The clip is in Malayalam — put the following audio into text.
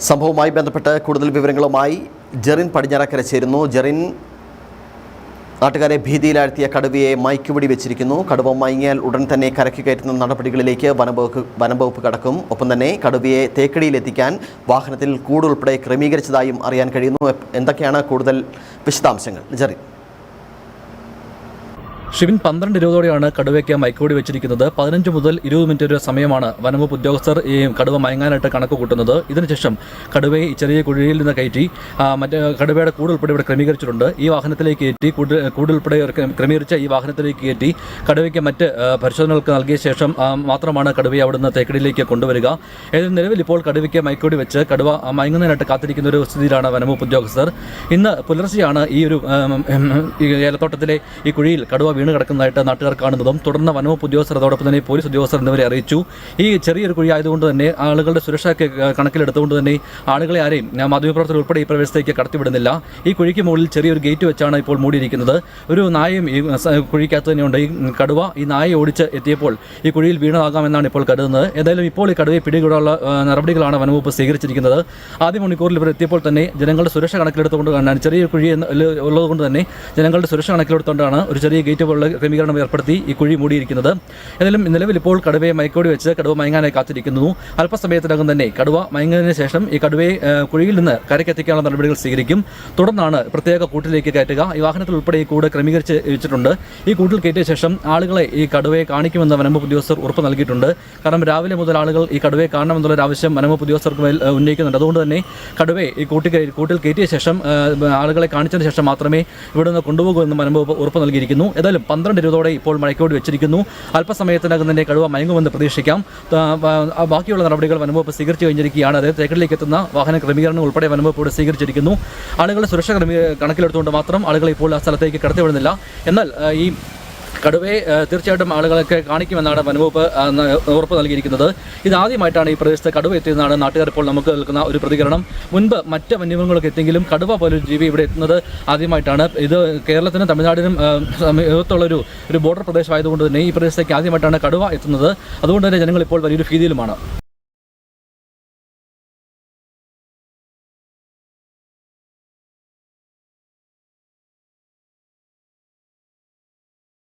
സംഭവവുമായി ബന്ധപ്പെട്ട് കൂടുതൽ വിവരങ്ങളുമായി ജെറിൻ പടിഞ്ഞാറക്കര ചേരുന്നു. ജെറിൻ നാട്ടുകാരെ ഭീതിയിലാഴ്ത്തിയ കടുവയെ മയക്കുപിടി വെച്ചിരിക്കുന്നു. കടുവ മയങ്ങിയാൽ ഉടൻ തന്നെ കരയ്ക്ക് കയറ്റുന്ന നടപടികളിലേക്ക് വനംവകുപ്പ് വനംവകുപ്പ് കടക്കും. ഒപ്പം തന്നെ കടുവയെ തേക്കടിയിലെത്തിക്കാൻ വാഹനത്തിൽ കൂടുൾപ്പെടെ ക്രമീകരിച്ചതായും അറിയാൻ കഴിയുന്നു. എന്തൊക്കെയാണ് കൂടുതൽ വിശദാംശങ്ങൾ? ജെറിൻ. ഷിബിൻ പന്ത്രണ്ട് ഇരുപതോടെയാണ് കടുവയ്ക്ക് മൈക്കോടി വെച്ചിരിക്കുന്നത്. പതിനഞ്ച് മുതൽ ഇരുപത് മിനിറ്റ് വരെ സമയമാണ് വനംവകുപ്പ് ഉദ്യോഗസ്ഥർ ഈ കടുവ മയങ്ങാനായിട്ട് കണക്ക് കൂട്ടുന്നത്. ഇതിനുശേഷം കടുവയെ ചെറിയ കുഴിയിൽ നിന്ന് കയറ്റി മറ്റേ കടുവയുടെ കൂടുൾപ്പെടെ ഇവിടെ ക്രമീകരിച്ചിട്ടുണ്ട്. ഈ വാഹനത്തിലേക്ക് കയറ്റി കൂട് കൂട് ക്രമീകരിച്ച ഈ വാഹനത്തിലേക്ക് കയറ്റി കടുവയ്ക്ക് മറ്റ് പരിശോധനകൾക്ക് നൽകിയ ശേഷം മാത്രമാണ് കടുവയെ അവിടുന്ന് തേക്കടിയിലേക്ക് കൊണ്ടുവരിക. ഏതായാലും നിലവിൽ ഇപ്പോൾ കടുവയ്ക്ക് മൈക്കോടി വെച്ച് കടുവ മയങ്ങുന്നതിനായിട്ട് കാത്തിരിക്കുന്ന ഒരു സ്ഥിതിയിലാണ് വനംവകുപ്പ് ഉദ്യോഗസ്ഥർ. ഇന്ന് പുലർച്ചെയാണ് ഈ ഒരു ഏലത്തോട്ടത്തിലെ ഈ കുഴിയിൽ കടുവ വീണ് കിടക്കുന്നതായിട്ട് നാട്ടുകാർ കാണുന്നതും തുടർന്ന് വനവകുപ്പ് ഉദ്യോഗസ്ഥർ അതോടൊപ്പം തന്നെ പോലീസ് ഉദ്യോഗസ്ഥർ എന്നിവരെ അറിയിച്ചു. ഈ ചെറിയൊരു കുഴി ആയതുകൊണ്ട് തന്നെ ആളുകളുടെ സുരക്ഷ കണക്കിലെടുത്തുകൊണ്ട് തന്നെ ആളുകളെ ആരെയും മാധ്യമപ്രവർത്തകർ ഉൾപ്പെടെ ഈ പ്രദേശത്തേക്ക് കടത്തിവിടുന്നില്ല. ഈ കുഴിക്ക് മുകളിൽ ചെറിയൊരു ഗേറ്റ് വെച്ചാണ് ഇപ്പോൾ മൂടിയിരിക്കുന്നത്. ഒരു നായയും ഈ കുഴിക്കകത്ത് തന്നെയുണ്ട്. ഈ കടുവ ഈ നായ ഓടിച്ച് എത്തിയപ്പോൾ ഈ കുഴിയിൽ വീണതാകാമെന്നാണ് ഇപ്പോൾ കരുതുന്നത്. ഏതായാലും ഇപ്പോൾ ഈ കടുവയെ പിടികൂടാനുള്ള നടപടികളാണ് വനവകുപ്പ് സ്വീകരിച്ചിരിക്കുന്നത്. ആദ്യ മണിക്കൂറിൽ ഇവർ എത്തിയപ്പോൾ തന്നെ ജനങ്ങളുടെ സുരക്ഷ കണക്കിലെടുത്തുകൊണ്ട് ചെറിയ കുഴി ഉള്ളതുകൊണ്ട് തന്നെ ജനങ്ങളുടെ സുരക്ഷ കണക്കിലെടുത്തുകൊണ്ടാണ് ഒരു ചെറിയ ഗേറ്റ് പോലുള്ള ക്രമീകരണം ഏർപ്പെടുത്തി ഈ കുഴി മൂടിയിരിക്കുന്നത്. എന്നാലും നിലവിൽ ഇപ്പോൾ കടുവയെ മയക്കോടി വെച്ച് കടുവ മയങ്ങാനായി കാത്തിരിക്കുന്നു. അല്പസമയത്തിനകം തന്നെ കടുവ മയങ്ങുന്നതിന് ശേഷം ഈ കടുവയെ കുഴിയിൽ നിന്ന് കരയ്ക്കെത്തിക്കാനുള്ള നടപടികൾ സ്വീകരിക്കും. തുടർന്നാണ് പ്രത്യേക കൂട്ടിലേക്ക് കയറ്റുക. ഈ വാഹനത്തിൽ ഉൾപ്പെടെ ഈ കൂട് ക്രമീകരിച്ച് വെച്ചിട്ടുണ്ട്. ഈ കൂട്ടിൽ കയറ്റിയ ശേഷം ആളുകളെ ഈ കടുവയെ കാണിക്കുമെന്ന് വനംവകുപ്പ് ഉദ്യോഗസ്ഥർ ഉറപ്പ് നൽകിയിട്ടുണ്ട്. കാരണം രാവിലെ മുതൽ ആളുകൾ ഈ കടുവയെ കാണണമെന്നുള്ളൊരു ആവശ്യം വനംവകുപ്പ് ഉദ്യോഗസ്ഥർക്ക് മേൽ ഉന്നയിക്കുന്നുണ്ട്. അതുകൊണ്ട് തന്നെ കടുവയെ ഈ കൂട്ടി കൂട്ടിൽ കയറ്റിയ ശേഷം ആളുകളെ കാണിച്ചതിന് ശേഷം മാത്രമേ ഇവിടെ നിന്ന് കൊണ്ടുപോകൂ എന്ന് വനംവകുപ്പ് ഉറപ്പ് നൽകിയിരിക്കുന്നു. ഏതായാലും പന്ത്രണ്ട് ഇരുപതോടെ ഇപ്പോൾ മഴയ്ക്കോട് വെച്ചിരിക്കുന്നു. അല്പസമയത്തിനകം തന്നെ കടുവ മയങ്ങുമെന്ന് പ്രതീക്ഷിക്കാം. ബാക്കിയുള്ള നടപടികൾ വനംവകുപ്പ് സ്വീകരിച്ചു കഴിഞ്ഞിരിക്കുകയാണ്. അതായത് തേക്കടിലേക്ക് എത്തുന്ന വാഹന ക്രമീകരണം ഉൾപ്പെടെ വനംവകുപ്പ് ഇവിടെ സ്വീകരിച്ചിരിക്കുന്നു. ആളുകളുടെ സുരക്ഷ കണക്കിലെടുത്തുകൊണ്ട് മാത്രം ആളുകളെ ഇപ്പോൾ ആ സ്ഥലത്തേക്ക് കടത്തിവിടുന്നില്ല. എന്നാൽ ഈ കടുവയെ തീർച്ചയായിട്ടും ആളുകളൊക്കെ കാണിക്കുമെന്നാണ് വനംവകുപ്പ് ഉറപ്പ് നൽകിയിരിക്കുന്നത്. ഇതാദ്യമായിട്ടാണ് ഈ പ്രദേശത്ത് കടുവ എത്തിയതെന്നാണ് നാട്ടുകാർ ഇപ്പോൾ നമുക്ക് നൽകുന്ന ഒരു പ്രതികരണം. മുൻപ് മറ്റ് വന്യമൃഗങ്ങളൊക്കെ എത്തിയെങ്കിലും കടുവ പോലൊരു ജീവി ഇവിടെ എത്തുന്നത് ആദ്യമായിട്ടാണ്. ഇത് കേരളത്തിനും തമിഴ്നാടിനും സമീപത്തുള്ളൊരു ഒരു ബോർഡർ പ്രദേശമായതുകൊണ്ട് തന്നെ ഈ പ്രദേശത്തേക്ക് ആദ്യമായിട്ടാണ് കടുവ എത്തുന്നത്. അതുകൊണ്ട് തന്നെ ജനങ്ങൾ ഇപ്പോൾ വലിയൊരു ഭീതിയിലുമാണ്.